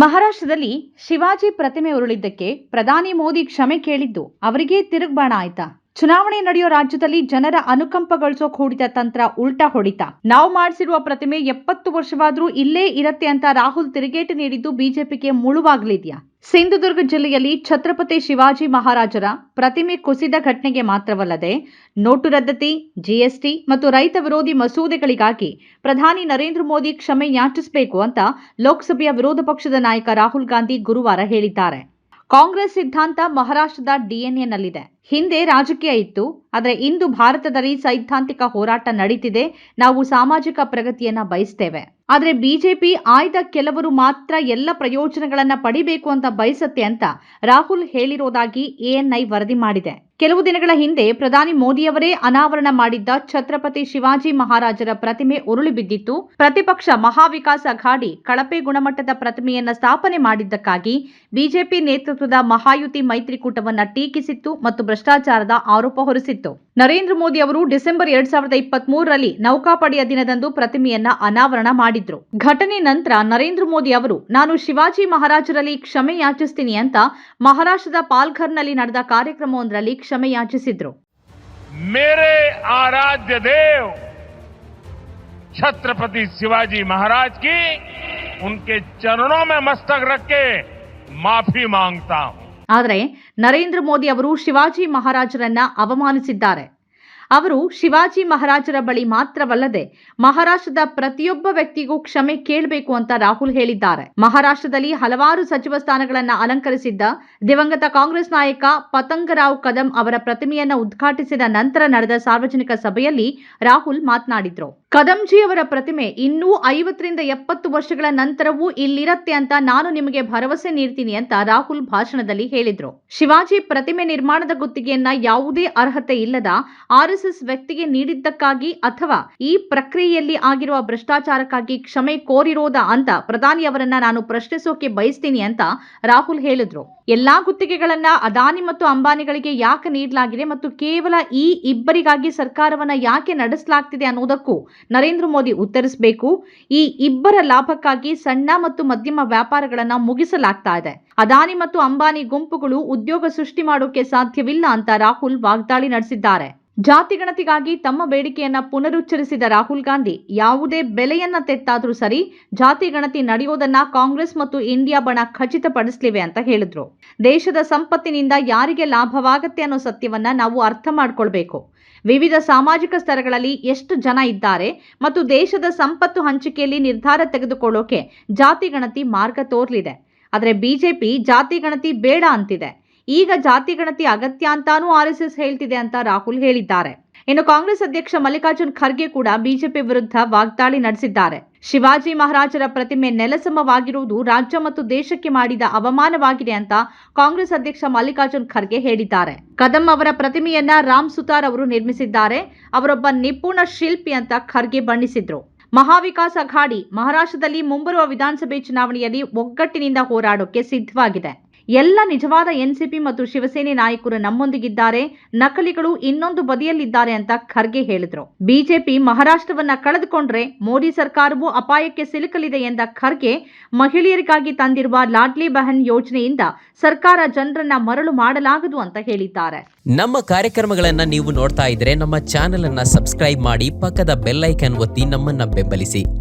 ಮಹಾರಾಷ್ಟ್ರದಲ್ಲಿ ಶಿವಾಜಿ ಪ್ರತಿಮೆ ಉರುಳಿದ್ದಕ್ಕೆ ಪ್ರಧಾನಿ ಮೋದಿ ಕ್ಷಮೆ ಕೇಳಿದ್ದು, ಅವರಿಗೆ ತಿರುಗ್ಬಾಣ ಆಯ್ತಾ? ಚುನಾವಣೆ ನಡೆಯೋ ರಾಜ್ಯದಲ್ಲಿ ಜನರ ಅನುಕಂಪ ಗಳಿಸೋಕ್ ಹೂಡಿದ ತಂತ್ರ ಉಲ್ಟಾ ಹೊಡಿತ? ನಾವು ಮಾಡಿಸಿರುವ ಪ್ರತಿಮೆ ಎಪ್ಪತ್ತು ವರ್ಷವಾದ್ರೂ ಇಲ್ಲೇ ಇರತ್ತೆ ಅಂತ ರಾಹುಲ್ ತಿರುಗೇಟು ನೀಡಿದ್ದು ಬಿಜೆಪಿಗೆ ಮುಳುವಾಗಲಿದ್ಯಾ? ಸಿಂಧುದುರ್ಗ ಜಿಲ್ಲೆಯಲ್ಲಿ ಛತ್ರಪತಿ ಶಿವಾಜಿ ಮಹಾರಾಜರ ಪ್ರತಿಮೆ ಕುಸಿದ ಘಟನೆಗೆ ಮಾತ್ರವಲ್ಲದೆ ನೋಟು ರದ್ದತಿ, ಜಿಎಸ್ಟಿ ಮತ್ತು ರೈತ ವಿರೋಧಿ ಮಸೂದೆಗಳಿಗಾಗಿ ಪ್ರಧಾನಿ ನರೇಂದ್ರ ಮೋದಿ ಕ್ಷಮೆ ಯಾಚಿಸಬೇಕು ಅಂತ ಲೋಕಸಭೆಯ ವಿರೋಧ ಪಕ್ಷದ ನಾಯಕ ರಾಹುಲ್ ಗಾಂಧಿ ಗುರುವಾರ ಹೇಳಿದ್ದಾರೆ. ಕಾಂಗ್ರೆಸ್ ಸಿದ್ಧಾಂತ ಮಹಾರಾಷ್ಟ್ರದ ಡಿಎನ್ಎನಲ್ಲಿದೆ. ಹಿಂದೆ ರಾಜಕೀಯ ಇತ್ತು, ಆದರೆ ಇಂದು ಭಾರತದಲ್ಲಿ ಸೈದ್ಧಾಂತಿಕ ಹೋರಾಟ ನಡೀತಿದೆ, ನಾವು ಸಾಮಾಜಿಕ ಪ್ರಗತಿಯನ್ನ ಬಯಸ್ತೇವೆ. ಆದರೆ ಬಿಜೆಪಿ ಆಯ್ದ ಕೆಲವರು ಮಾತ್ರ ಎಲ್ಲ ಪ್ರಯೋಜನಗಳನ್ನು ಪಡಿಬೇಕು ಅಂತ ಬಯಸತ್ತೆ ಅಂತ ರಾಹುಲ್ ಹೇಳಿರೋದಾಗಿ ಎಎನ್ಐ ವರದಿ ಮಾಡಿದೆ. ಕೆಲವು ದಿನಗಳ ಹಿಂದೆ ಪ್ರಧಾನಿ ಮೋದಿಯವರೇ ಅನಾವರಣ ಮಾಡಿದ್ದ ಛತ್ರಪತಿ ಶಿವಾಜಿ ಮಹಾರಾಜರ ಪ್ರತಿಮೆ ಉರುಳಿ ಬಿದ್ದಿತ್ತು. ಪ್ರತಿಪಕ್ಷ ಮಹಾವಿಕಾಸ ಅಘಾಡಿ ಕಳಪೆ ಗುಣಮಟ್ಟದ ಪ್ರತಿಮೆಯನ್ನು ಸ್ಥಾಪನೆ ಮಾಡಿದ್ದಕ್ಕಾಗಿ ಬಿಜೆಪಿ ನೇತೃತ್ವದ ಮಹಾಯುತಿ ಮೈತ್ರಿಕೂಟವನ್ನು ಟೀಕಿಸಿತ್ತು ಮತ್ತು ಭ್ರಷ್ಟಾಚಾರದ ಆರೋಪ ಹೊರಿಸಿತ್ತು. ನರೇಂದ್ರ ಮೋದಿ ಅವರು ಡಿಸೆಂಬರ್ ಎರಡ್ ಸಾವಿರದ ಇಪ್ಪತ್ತ್ ಮೂರರಲ್ಲಿ ನೌಕಾಪಡೆಯ ದಿನದಂದು ಪ್ರತಿಮೆಯನ್ನ ಅನಾವರಣ ಮಾಡಿದ್ರು ಘಟನೆ ನಂತರ ನರೇಂದ್ರ ಮೋದಿ ಅವರು ನಾನು ಶಿವಾಜಿ ಮಹಾರಾಜರಲ್ಲಿ ಕ್ಷಮೆ ಯಾಚಿಸ್ತೀನಿ ಅಂತ ಮಹಾರಾಷ್ಟ್ರದ ಪಾಲ್ಘರ್ನಲ್ಲಿ ನಡೆದ ಕಾರ್ಯಕ್ರಮವೊಂದರಲ್ಲಿ ಕ್ಷಮೆ ಯಾಚಿಸಿದ್ರು मेरे आराध्य देव छत्रपति शिवाजी महाराज की उनके चरणों में मस्तक रख के माफी मांगता हूं ಆದರೆ ನರೇಂದ್ರ ಮೋದಿ ಅವರು ಶಿವಾಜಿ ಮಹಾರಾಜರನ್ನ ಅವಮಾನಿಸಿದ್ದಾರೆ. ಅವರು ಶಿವಾಜಿ ಮಹಾರಾಜರ ಬಳಿ ಮಾತ್ರವಲ್ಲದೆ ಮಹಾರಾಷ್ಟ್ರದ ಪ್ರತಿಯೊಬ್ಬ ವ್ಯಕ್ತಿಗೂ ಕ್ಷಮೆ ಕೇಳಬೇಕು ಅಂತ ರಾಹುಲ್ ಹೇಳಿದ್ದಾರೆ. ಮಹಾರಾಷ್ಟ್ರದಲ್ಲಿ ಹಲವಾರು ಸಚಿವ ಸ್ಥಾನಗಳನ್ನು ಅಲಂಕರಿಸಿದ್ದ ದಿವಂಗತ ಕಾಂಗ್ರೆಸ್ ನಾಯಕ ಪತಂಗರಾವ್ ಕದಂ ಅವರ ಪ್ರತಿಮೆಯನ್ನು ಉದ್ಘಾಟಿಸಿದ ನಂತರ ನಡೆದ ಸಾರ್ವಜನಿಕ ಸಭೆಯಲ್ಲಿ ರಾಹುಲ್ ಮಾತನಾಡಿದ್ರು. ಕದಂಜಿ ಅವರ ಪ್ರತಿಮೆ ಇನ್ನೂ ಐವತ್ತರಿಂದ ಎಪ್ಪತ್ತು ವರ್ಷಗಳ ನಂತರವೂ ಇಲ್ಲಿರತ್ತೆ ಅಂತ ನಾನು ನಿಮಗೆ ಭರವಸೆ ನೀಡ್ತೀನಿ ಅಂತ ರಾಹುಲ್ ಭಾಷಣದಲ್ಲಿ ಹೇಳಿದ್ರು. ಶಿವಾಜಿ ಪ್ರತಿಮೆ ನಿರ್ಮಾಣದ ಗುತ್ತಿಗೆಯನ್ನ ಯಾವುದೇ ಅರ್ಹತೆ ಇಲ್ಲದ ಆರ್ಎಸ್ಎಸ್ ವ್ಯಕ್ತಿಗೆ ನೀಡಿದ್ದಕ್ಕಾಗಿ ಅಥವಾ ಈ ಪ್ರಕ್ರಿಯೆಯಲ್ಲಿ ಆಗಿರುವ ಭ್ರಷ್ಟಾಚಾರಕ್ಕಾಗಿ ಕ್ಷಮೆ ಕೋರಿರೋದ ಅಂತ ಪ್ರಧಾನಿ ಅವರನ್ನ ನಾನು ಪ್ರಶ್ನಿಸೋಕೆ ಬಯಸ್ತೀನಿ ಅಂತ ರಾಹುಲ್ ಹೇಳಿದ್ರು. ಎಲ್ಲಾ ಗುತ್ತಿಗೆಗಳನ್ನ ಅದಾನಿ ಮತ್ತು ಅಂಬಾನಿಗಳಿಗೆ ಯಾಕೆ ನೀಡಲಾಗಿದೆ ಮತ್ತು ಕೇವಲ ಈ ಇಬ್ಬರಿಗಾಗಿ ಸರ್ಕಾರವನ್ನ ಯಾಕೆ ನಡೆಸಲಾಗ್ತಿದೆ ಅನ್ನೋದಕ್ಕೂ ನರೇಂದ್ರ ಮೋದಿ ಉತ್ತರಿಸಬೇಕು. ಈ ಇಬ್ಬರ ಲಾಭಕ್ಕಾಗಿ ಸಣ್ಣ ಮತ್ತು ಮಧ್ಯಮ ವ್ಯಾಪಾರಗಳನ್ನ ಮುಗಿಸಲಾಗ್ತಾ ಇದೆ. ಅದಾನಿ ಮತ್ತು ಅಂಬಾನಿ ಗುಂಪುಗಳು ಉದ್ಯೋಗ ಸೃಷ್ಟಿ ಮಾಡೋಕೆ ಸಾಧ್ಯವಿಲ್ಲ ಅಂತ ರಾಹುಲ್ ವಾಗ್ದಾಳಿ ನಡೆಸಿದ್ದಾರೆ. ಜಾತಿ ಗಣತಿಗಾಗಿ ತಮ್ಮ ಬೇಡಿಕೆಯನ್ನ ಪುನರುಚ್ಚರಿಸಿದ ರಾಹುಲ್ ಗಾಂಧಿ, ಯಾವುದೇ ಬೆಲೆಯನ್ನ ತೆತ್ತಾದ್ರೂ ಸರಿ ಜಾತಿ ಗಣತಿ ನಡೆಯೋದನ್ನ ಕಾಂಗ್ರೆಸ್ ಮತ್ತು ಇಂಡಿಯಾ ಬಣ ಖಚಿತಪಡಿಸಲಿವೆ ಅಂತ ಹೇಳಿದ್ರು. ದೇಶದ ಸಂಪತ್ತಿನಿಂದ ಯಾರಿಗೆ ಲಾಭವಾಗತ್ತೆ ಅನ್ನೋ ಸತ್ಯವನ್ನ ನಾವು ಅರ್ಥ ಮಾಡ್ಕೊಳ್ಬೇಕು. ವಿವಿಧ ಸಾಮಾಜಿಕ ಸ್ತರಗಳಲ್ಲಿ ಎಷ್ಟು ಜನ ಇದ್ದಾರೆ ಮತ್ತು ದೇಶದ ಸಂಪತ್ತು ಹಂಚಿಕೆಯಲ್ಲಿ ನಿರ್ಧಾರ ತೆಗೆದುಕೊಳ್ಳೋಕೆ ಜಾತಿ ಗಣತಿ ಮಾರ್ಗ ತೋರ್ಲಿದೆ. ಆದರೆ ಬಿಜೆಪಿ ಜಾತಿ ಗಣತಿ ಬೇಡ ಅಂತಿದೆ. ಈಗ ಜಾತಿ ಗಣತಿ ಅಗತ್ಯ ಅಂತಾನೂ ಆರ್ಎಸ್ಎಸ್ ಹೇಳ್ತಿದೆ ಅಂತ ರಾಹುಲ್ ಹೇಳಿದ್ದಾರೆ. ಇನ್ನು ಕಾಂಗ್ರೆಸ್ ಅಧ್ಯಕ್ಷ ಮಲ್ಲಿಕಾರ್ಜುನ್ ಖರ್ಗೆ ಕೂಡ ಬಿಜೆಪಿ ವಿರುದ್ಧ ವಾಗ್ದಾಳಿ ನಡೆಸಿದ್ದಾರೆ. ಶಿವಾಜಿ ಮಹಾರಾಜರ ಪ್ರತಿಮೆ ನೆಲಸಮವಾಗಿರುವುದು ರಾಜ್ಯ ಮತ್ತು ದೇಶಕ್ಕೆ ಮಾಡಿದ ಅವಮಾನವಾಗಿದೆ ಅಂತ ಕಾಂಗ್ರೆಸ್ ಅಧ್ಯಕ್ಷ ಮಲ್ಲಿಕಾರ್ಜುನ್ ಖರ್ಗೆ ಹೇಳಿದ್ದಾರೆ. ಕದಂ ಅವರ ಪ್ರತಿಮೆಯನ್ನ ರಾಮ್ ಸುತಾರ್ ಅವರು ನಿರ್ಮಿಸಿದ್ದಾರೆ. ಅವರೊಬ್ಬ ನಿಪುಣ ಶಿಲ್ಪಿ ಅಂತ ಖರ್ಗೆ ಬಣ್ಣಿಸಿದ್ರು. ಮಹಾವಿಕಾಸ್ ಅಘಾಡಿ ಮಹಾರಾಷ್ಟ್ರದಲ್ಲಿ ಮುಂಬರುವ ವಿಧಾನಸಭೆ ಚುನಾವಣೆಯಲ್ಲಿ ಒಗ್ಗಟ್ಟಿನಿಂದ ಹೋರಾಡೋಕೆ ಸಿದ್ಧವಾಗಿದೆ. ಎಲ್ಲ ನಿಜವಾದ ಎನ್ಸಿಪಿ ಮತ್ತು ಶಿವಸೇನೆ ನಾಯಕರು ನಮ್ಮೊಂದಿಗಿದ್ದಾರೆ. ನಕಲಿಗಳು ಇನ್ನೊಂದು ಬದಿಯಲ್ಲಿದ್ದಾರೆ ಅಂತ ಖರ್ಗೆ ಹೇಳಿದ್ರು. ಬಿಜೆಪಿ ಮಹಾರಾಷ್ಟ್ರವನ್ನ ಕಳೆದುಕೊಂಡ್ರೆ ಮೋದಿ ಸರ್ಕಾರವು ಅಪಾಯಕ್ಕೆ ಸಿಲುಕಲಿದೆ ಎಂದ ಖರ್ಗೆ, ಮಹಿಳೆಯರಿಗಾಗಿ ತಂದಿರುವ ಲಾಡ್ಲಿ ಬಹನ್ ಯೋಜನೆಯಿಂದ ಸರ್ಕಾರ ಜನರನ್ನ ಮರಳು ಮಾಡಲಾಗದು ಅಂತ ಹೇಳಿದ್ದಾರೆ. ನಮ್ಮ ಕಾರ್ಯಕ್ರಮಗಳನ್ನ ನೀವು ನೋಡ್ತಾ ಇದ್ರೆ ನಮ್ಮ ಚಾನೆಲ್ ಅನ್ನ ಸಬ್ಸ್ಕ್ರೈಬ್ ಮಾಡಿ ಪಕ್ಕದ ಬೆಲ್ಲೈಕನ್ ಒತ್ತಿ ನಮ್ಮನ್ನ ಬೆಂಬಲಿಸಿ.